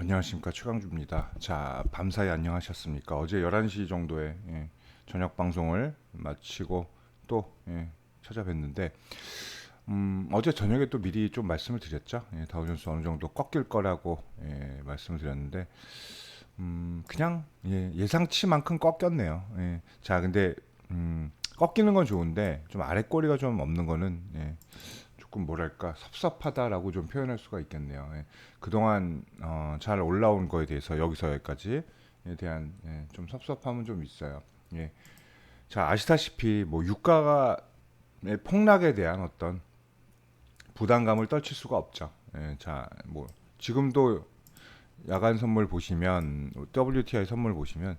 안녕하십니까 최강주입니다. 자 밤사이 안녕하셨습니까? 어제 11시 정도에 예, 저녁 방송을 마치고 또 예, 찾아뵀는데 음, 어제 저녁에 또 미리 좀 말씀을 드렸죠. 예, 다우존스 어느 정도 꺾일 거라고 예, 말씀을 드렸는데 음, 그냥 예, 예상치만큼 꺾였네요. 예. 자 근데 음, 꺾이는 건 좋은데 좀 아래 꼬리가 좀 없는 거는 예, 조금 뭐랄까 섭섭하다라고 좀 표현할 수가 있겠네요. 예. 그동안 어, 잘 올라온 거에 대해서 여기서 여기까지에 대한 예, 좀 섭섭함은 좀 있어요. 예. 자 아시다시피 뭐 유가가 의 폭락에 대한 어떤 부담감을 떨칠 수가 없죠. 예, 자뭐 지금도 야간 선물 보시면 WTI 선물 보시면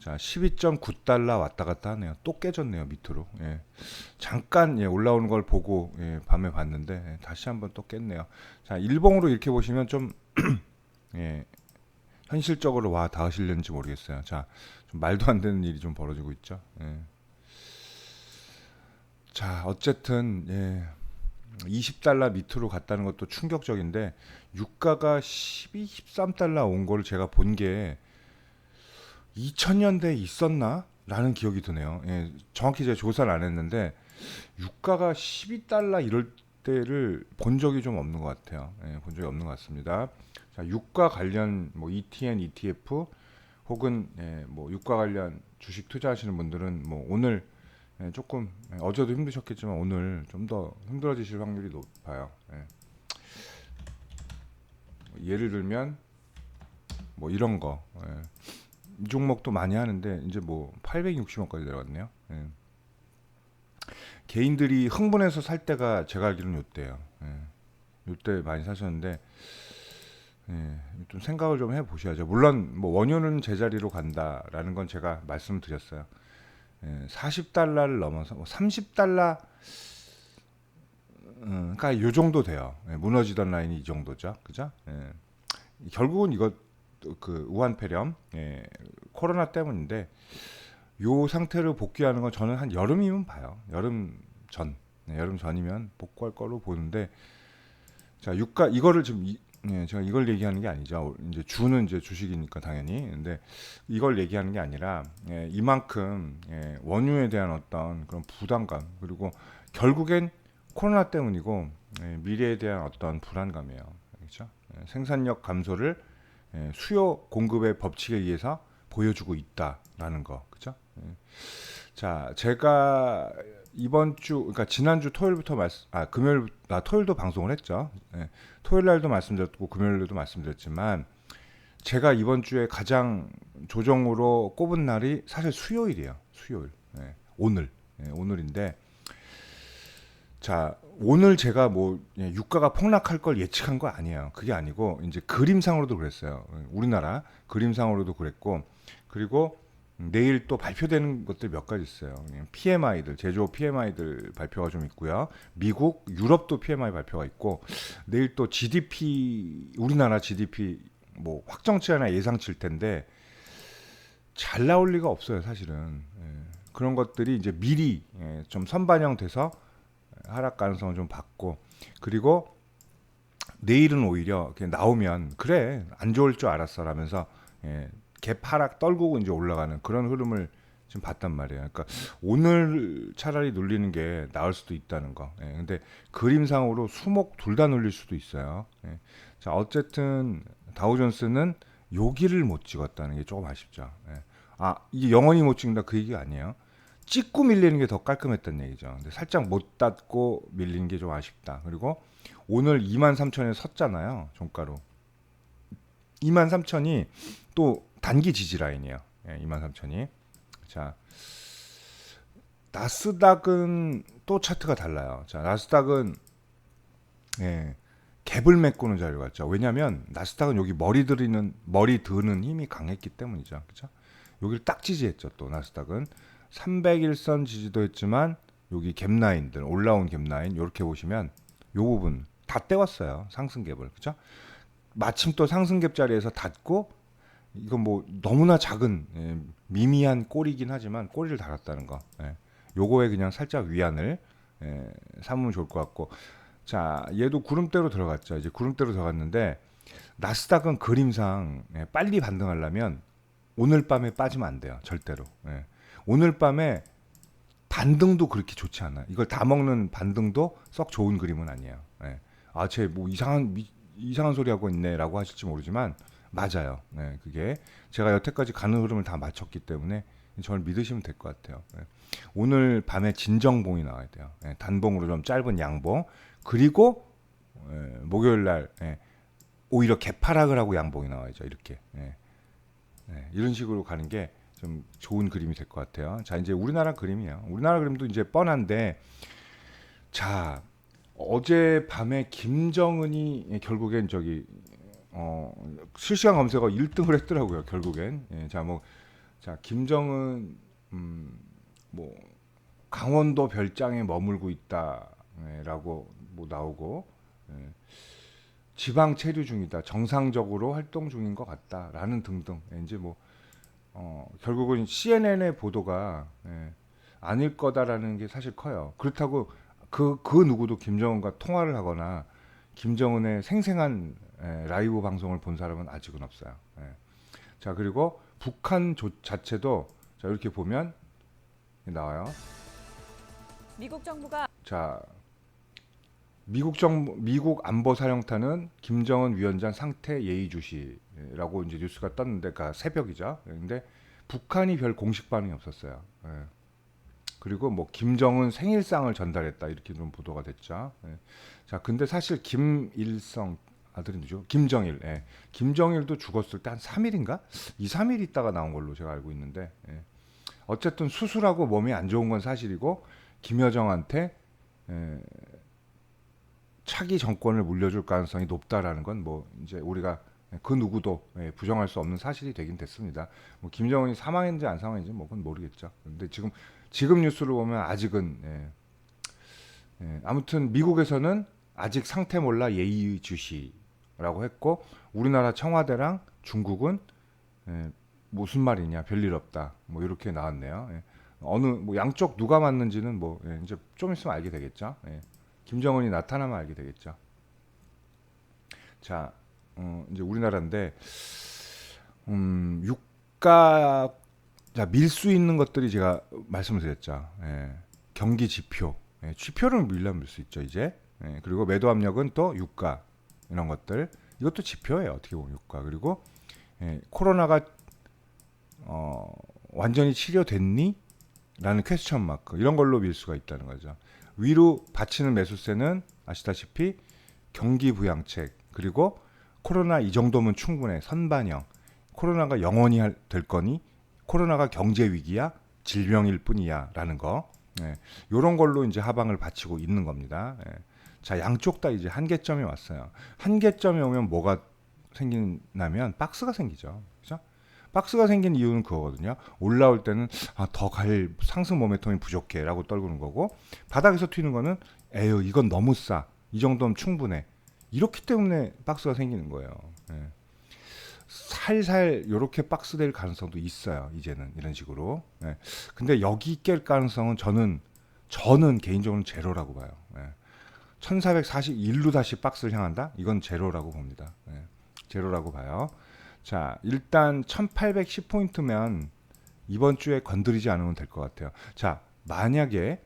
자 12.9달러 왔다 갔다 하네요. 또 깨졌네요 밑으로. 예. 잠깐 예, 올라오는 걸 보고 예, 밤에 봤는데 예, 다시 한번 또 깼네요. 자 일봉으로 이렇게 보시면 좀 예, 현실적으로 와 닿으실는지 모르겠어요. 자 좀 말도 안 되는 일이 좀 벌어지고 있죠. 예. 자 어쨌든 예, 20달러 밑으로 갔다는 것도 충격적인데 유가가 12, 13달러 온 거를 제가 본게 2000년대에 있었나? 라는 기억이 드네요. 예, 정확히 제가 조사를 안 했는데 유가가 12달러 이럴 때를 본 적이 좀 없는 것 같아요. 예, 본 적이 없는 것 같습니다. 자, 유가 관련 뭐 ETN, ETF 혹은 예, 뭐 유가 관련 주식 투자하시는 분들은 뭐 오늘 예, 조금 예, 어제도 힘드셨겠지만 오늘 좀 더 힘들어지실 확률이 높아요. 예. 예를 들면 뭐 이런 거 예. 이 종목도 많이 하는데 이제 뭐 860원까지 내려갔네요. 예. 개인들이 흥분해서 살 때가 제가 알기로는 요때예요. 예. 요때 많이 사셨는데 예, 좀 생각을 좀 해보셔야죠. 물론 뭐 원유는 제자리로 간다라는 건 제가 말씀을 드렸어요. 예, 40달러를 넘어서 뭐 30달러 음, 그러니까 요 정도 돼요. 예, 무너지던 라인이 이 정도죠. 그죠? 예. 결국은 이거 그 우한 폐렴 예, 코로나 때문인데 요 상태를 복귀하는 건 저는 한 여름이면 봐요. 여름 전 네, 여름 전이면 복구할 거로 보는데 자 유가 이거를 지금 이, 예, 제가 이걸 얘기하는 게 아니죠. 이제 주는 이제 주식이니까 당연히. 근데 이걸 얘기하는 게 아니라 예, 이만큼 예, 원유에 대한 어떤 그런 부담감 그리고 결국엔 코로나 때문이고 예, 미래에 대한 어떤 불안감이에요. 그렇죠? 예, 생산력 감소를 예, 수요 공급의 법칙에 의해서 보여주고 있다라는 거, 그죠? 예. 자, 제가 이번 주, 그러니까 지난주 토요일부터 말씀, 아 금요일, 아 토요일도 방송을 했죠. 예. 토요일 날도 말씀드렸고 금요일도 말씀드렸지만 제가 이번 주에 가장 조정으로 꼽은 날이 사실 수요일이에요. 수요일, 예. 오늘, 예, 오늘인데. 자 오늘 제가 뭐 예, 유가가 폭락할 걸 예측한 거 아니에요. 그게 아니고 이제 그림상으로도 그랬어요. 우리나라 그림상으로도 그랬고 그리고 내일 또 발표되는 것들 몇 가지 있어요. PMI들 제조업 PMI들 발표가 좀 있고요. 미국, 유럽도 PMI 발표가 있고 내일 또 GDP 우리나라 GDP 뭐 확정치 하나 예상치일 텐데 잘 나올 리가 없어요, 사실은. 예. 그런 것들이 이제 미리 예, 좀 선반영돼서 하락 가능성을 좀 받고 그리고 내일은 오히려 나오면 그래 안 좋을 줄 알았어 라면서 예, 갭 하락 떨구고 이제 올라가는 그런 흐름을 지금 봤단 말이에요. 그러니까 오늘 차라리 눌리는 게 나을 수도 있다는 거. 예, 근데 그림상으로 수목 둘 다 눌릴 수도 있어요. 예. 자 어쨌든 다우존스는 여기를 못 찍었다는 게 조금 아쉽죠. 예. 아 이게 영원히 못 찍는다 그 얘기가 아니에요. 찍고 밀리는 게 더 깔끔했던 얘기죠. 근데 살짝 못 닫고 밀린 게 좀 아쉽다. 그리고 오늘 2만 3천에 섰잖아요. 종가로. 2만 3천이 또 단기 지지 라인이에요. 예, 2만 3천이. 자. 나스닥은 또 차트가 달라요. 자, 나스닥은 예. 갭을 메꾸는 자리로 갔죠. 왜냐하면 나스닥은 여기 머리 들이는 머리 드는 힘이 강했기 때문이죠. 그렇죠? 여기를 딱 지지했죠. 또 나스닥은 301선 지지도 했지만 여기 갭라인들 올라온 갭라인 이렇게 보시면 요 부분 다 떼왔어요 상승 갭을 그죠? 마침 또 상승 갭 자리에서 닫고 이건 뭐 너무나 작은 예, 미미한 꼬리긴 하지만 꼬리를 달았다는 거 예, 요거에 그냥 살짝 위안을 예, 삼으면 좋을 것 같고 자 얘도 구름대로 들어갔죠 이제 구름대로 들어갔는데 나스닥은 그림상 예, 빨리 반등하려면 오늘 밤에 빠지면 안 돼요. 절대로. 예. 오늘 밤에 반등도 그렇게 좋지 않아. 이걸 다 먹는 반등도 썩 좋은 그림은 아니에요. 예. 아, 쟤 뭐 이상한 미- 이상한 소리 하고 있네라고 하실지 모르지만 맞아요. 네, 그게 제가 여태까지 가는 흐름을 다 맞췄기 때문에 저를 믿으시면 될 것 같아요. 예. 오늘 밤에 진정봉이 나와야 돼요. 예, 단봉으로 좀 짧은 양봉 그리고 예, 목요일 날 예, 오히려 개파락을 하고 양봉이 나와야죠. 이렇게 예. 예, 이런 식으로 가는 게 좀 좋은 그림이 될 것 같아요. 자 이제 우리나라 그림이에요. 우리나라 그림도 이제 뻔한데 자 어제 밤에 김정은이 결국엔 저기 어 실시간 검색어 1등을 했더라고요. 결국엔 예, 자 뭐 자 김정은 음, 뭐 강원도 별장에 머물고 있다라고 뭐 나오고 예, 지방 체류 중이다 정상적으로 활동 중인 것 같다라는 등등 예, 이제 뭐 어, 결국은 CNN의 보도가 예, 아닐 거다라는 게 사실 커요. 그렇다고 그 그 누구도 김정은과 통화를 하거나 김정은의 생생한 예, 라이브 방송을 본 사람은 아직은 없어요. 예. 자 그리고 북한 조, 자체도 자 이렇게 보면 나와요. 미국 정부가 자 미국 정부 미국 안보 사령탄은 김정은 위원장 상태 예의주시 라고 이제 뉴스가 떴는데 그 새벽이죠. 근데 북한이 별 공식 반응이 없었어요. 예. 그리고 뭐 김정은 생일상을 전달했다 이렇게 좀 보도가 됐죠. 예. 자 근데 사실 김일성 아들이 누죠? 김정일. 예. 김정일도 죽었을 때 한 3일인가? 2, 3일 있다가 나온 걸로 제가 알고 있는데 예. 어쨌든 수술하고 몸이 안 좋은 건 사실이고 김여정한테 에, 차기 정권을 물려줄 가능성이 높다라는 건 뭐 이제 우리가 그 누구도 예, 부정할 수 없는 사실이 되긴 됐습니다. 뭐 김정은이 사망했는지 안 사망했는지 뭐 그건 모르겠죠. 근데 지금 지금 뉴스를 보면 아직은 예, 예, 아무튼 미국에서는 아직 상태 몰라 예의주시라고 했고 우리나라 청와대랑 중국은 예, 무슨 말이냐 별일 없다 뭐 이렇게 나왔네요. 예. 어느 뭐 양쪽 누가 맞는지는 뭐 예, 이제 좀 있으면 알게 되겠죠. 예. 김정은이 나타나면 알게 되겠죠. 자, 어, 이제 우리나라인데 음, 유가 자, 밀수 있는 것들이 제가 말씀을 드렸죠. 예. 경기 지표, 예. 지표를 밀려면 밀수 있죠, 이제. 예. 그리고 매도 압력은 또 유가 이런 것들 이것도 지표예요, 어떻게 보면 유가. 그리고 예, 코로나가 어, 완전히 치료됐니? 라는 퀘스천 마크 이런 걸로 밀 수가 있다는 거죠. 위로 받치는 매수세는 아시다시피 경기 부양책 그리고 코로나 이 정도면 충분해 선반영 코로나가 영원히 할- 될 거니 코로나가 경제 위기야 질병일 뿐이야라는 거 예, 이런 걸로 이제 하방을 받치고 있는 겁니다. 예. 자 양쪽 다 이제 한계점이 왔어요. 한계점이 오면 뭐가 생기냐면 박스가 생기죠. 그죠? 박스가 생긴 이유는 그거거든요. 올라올 때는 아, 더 갈 상승 모멘텀이 부족해라고 떨구는 거고 바닥에서 튀는 거는 에휴 이건 너무 싸. 이 정도면 충분해. 이렇기 때문에 박스가 생기는 거예요. 예. 살살 이렇게 박스 될 가능성도 있어요. 이제는 이런 식으로. 예. 근데 여기 깰 가능성은 저는 저는 개인적으로 제로라고 봐요. 예. 1441로 다시 박스를 향한다? 이건 제로라고 봅니다. 예. 제로라고 봐요. 자, 일단 1810포인트면 이번 주에 건드리지 않으면 될 것 같아요. 자, 만약에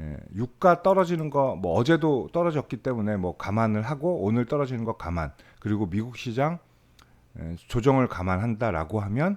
예, 유가 떨어지는 거 뭐 어제도 떨어졌기 때문에 뭐 감안을 하고 오늘 떨어지는 거 감안 그리고 미국 시장 예, 조정을 감안한다라고 하면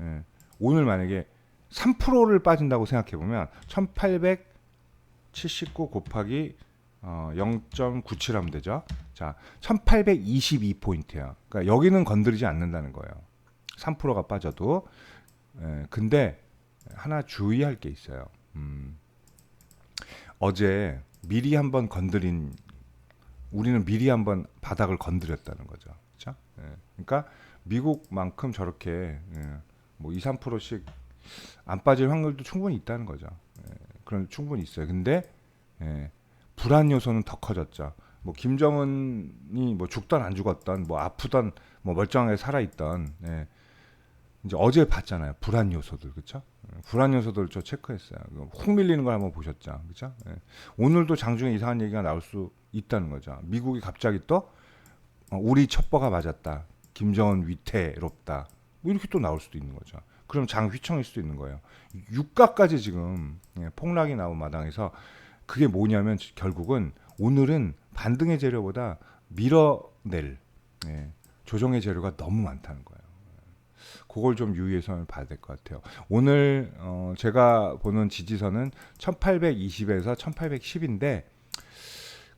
예, 오늘 만약에 3%를 빠진다고 생각해 보면 1879 곱하기 어, 0.97 하면 되죠. 자, 1822포인트야. 그러니까 여기는 건드리지 않는다는 거예요. 3%가 빠져도. 에, 근데 하나 주의할 게 있어요. 음, 어제 미리 한번 건드린 우리는 미리 한번 바닥을 건드렸다는 거죠. 그렇죠? 예, 그러니까 미국만큼 저렇게 예, 뭐 2, 3%씩 안 빠질 확률도 충분히 있다는 거죠. 예, 그런 충분히 있어요. 근데 예, 불안 요소는 더 커졌죠. 뭐 김정은이 뭐 죽던 안 죽었던 뭐 아프던 뭐 멀쩡하게 살아 있던 예. 이제 어제 봤잖아요. 불안 요소들 그렇죠? 불안 요소들 저 체크했어요. 그훅 밀리는 걸 한번 보셨죠, 그렇죠? 오늘도 장중에 이상한 얘기가 나올 수 있다는 거죠. 미국이 갑자기 또 어, 우리 첩보가 맞았다. 김정은 위태롭다. 뭐 이렇게 또 나올 수도 있는 거죠. 그럼 장 휘청일 수도 있는 거예요. 유가까지 지금 예, 폭락이 나온 마당에서 그게 뭐냐면 결국은 오늘은 반등의 재료보다 밀어낼 예, 조정의 재료가 너무 많다는 거예요. 그걸 좀 유의해서 봐야 될 것 같아요. 오늘 어, 제가 보는 지지선은 1820에서 1810인데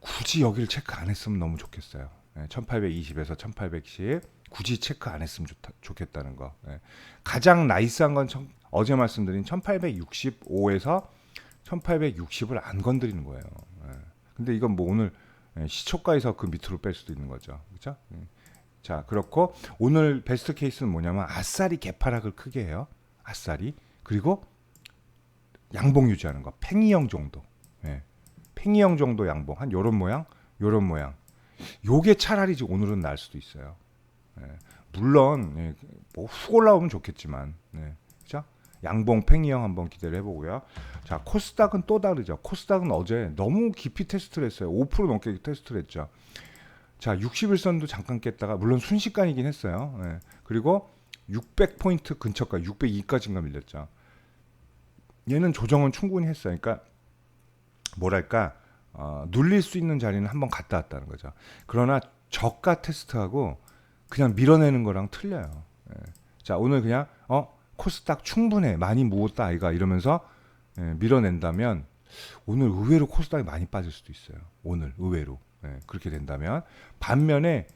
굳이 여기를 체크 안 했으면 너무 좋겠어요. 예, 1820에서 1810 굳이 체크 안 했으면 좋다, 좋겠다는 거. 예. 가장 나이스한 건 천- 어제 말씀드린 1865에서 1860을 안 건드리는 거예요. 예. 근데 이건 뭐 오늘 예, 시초가에서 그 밑으로 뺄 수도 있는 거죠. 그렇죠? 예. 자, 그렇고 오늘 베스트 케이스는 뭐냐면 아싸리 개파락을 크게 해요. 아싸리. 그리고 양봉 유지하는 거. 팽이형 정도. 예. 팽이형 정도 양봉. 한 요런 모양, 요런 모양. 요게 차라리 지금 오늘은 날 수도 있어요. 예. 물론 예, 뭐훅 올라오면 좋겠지만, 네. 그죠? 양봉 팽이형 한번 기대를 해보고요. 자, 코스닥은 또 다르죠. 코스닥은 어제 너무 깊이 테스트를 했어요. 5% 넘게 테스트를 했죠. 자, 61선도 잠깐 깼다가 물론 순식간이긴 했어요. 예. 그리고 600포인트 근처까지 602까지인가 밀렸죠. 얘는 조정은 충분히 했어요. 그러니까 뭐랄까 어, 눌릴 수 있는 자리는 한번 갔다 왔다는 거죠. 그러나 저가 테스트하고 그냥 밀어내는 거랑 틀려요. 예. 자 오늘 그냥 어 코스닥 충분해 많이 모았다 아이가 이러면서 예, 밀어낸다면 오늘 의외로 코스닥이 많이 빠질 수도 있어요. 오늘 의외로 예, 그렇게 된다면 반면에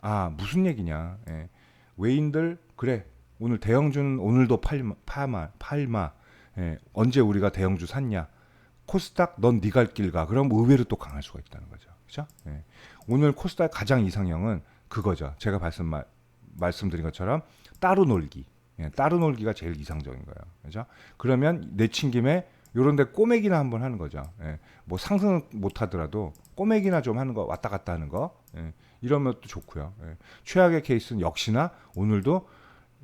아 무슨 얘기냐 예, 외인들 그래 오늘 대형주는 오늘도 팔마 파마 팔마 예, 언제 우리가 대형주 샀냐 코스닥 넌 네 갈 길 가. 그럼 의외로 또 강할 수가 있다는 거죠. 그죠? 예. 오늘 코스닥 가장 이상형은 그거죠. 제가 말씀 말, 말씀드린 것처럼 따로 놀기. 예, 따로 놀기가 제일 이상적인 거예요. 그죠? 그러면 내친 김에 요런 데 꼬매기나 한번 하는 거죠. 예. 뭐 상승 못 하더라도 꼬매기나 좀 하는 거 왔다 갔다 하는 거. 예. 이러면 또 좋고요. 예. 최악의 케이스는 역시나 오늘도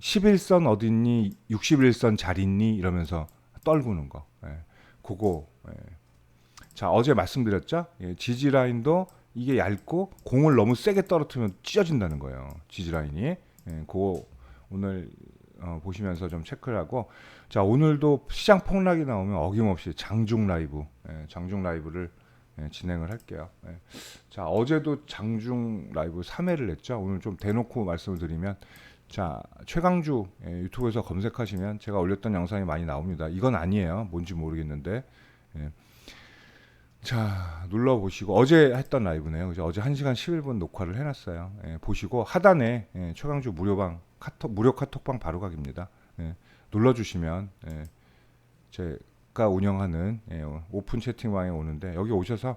11선 어딨니? 61선 잘 있니? 이러면서 떨구는 거. 예. 그거 예. 자 어제 말씀드렸죠 예, 지지 라인도 이게 얇고 공을 너무 세게 떨어뜨리면 찢어진다는 거예요 지지 라인이 예, 그거 오늘 어, 보시면서 좀 체크를 하고 자 오늘도 시장 폭락이 나오면 어김없이 장중 라이브 예, 장중 라이브를 예, 진행을 할게요 예. 자 어제도 장중 라이브 3회를 했죠 오늘 좀 대놓고 말씀을 드리면 자 최강주 예, 유튜브에서 검색하시면 제가 올렸던 영상이 많이 나옵니다. 이건 아니에요. 뭔지 모르겠는데 예. 자 눌러 보시고 어제 했던 라이브네요. 그죠? 어제 1시간 11분 녹화를 해놨어요. 예, 보시고 하단에 예, 최강주 무료방 카톡 무료 카톡방 바로 가기입니다. 예, 눌러주시면 예, 제가 운영하는 예, 오픈 채팅방에 오는데 여기 오셔서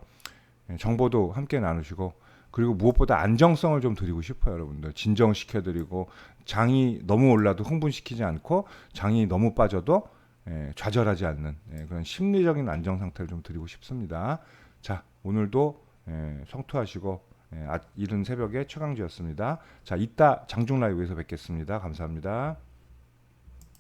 예, 정보도 함께 나누시고 그리고 무엇보다 안정성을 좀 드리고 싶어요, 여러분들. 진정시켜드리고 장이 너무 올라도 흥분시키지 않고 장이 너무 빠져도 예, 좌절하지 않는 예, 그런 심리적인 안정 상태를 좀 드리고 싶습니다. 자, 오늘도 예, 성투하시고 예, 아, 이른 새벽에 최강주였습니다. 자, 이따 장중 라이브에서 뵙겠습니다. 감사합니다.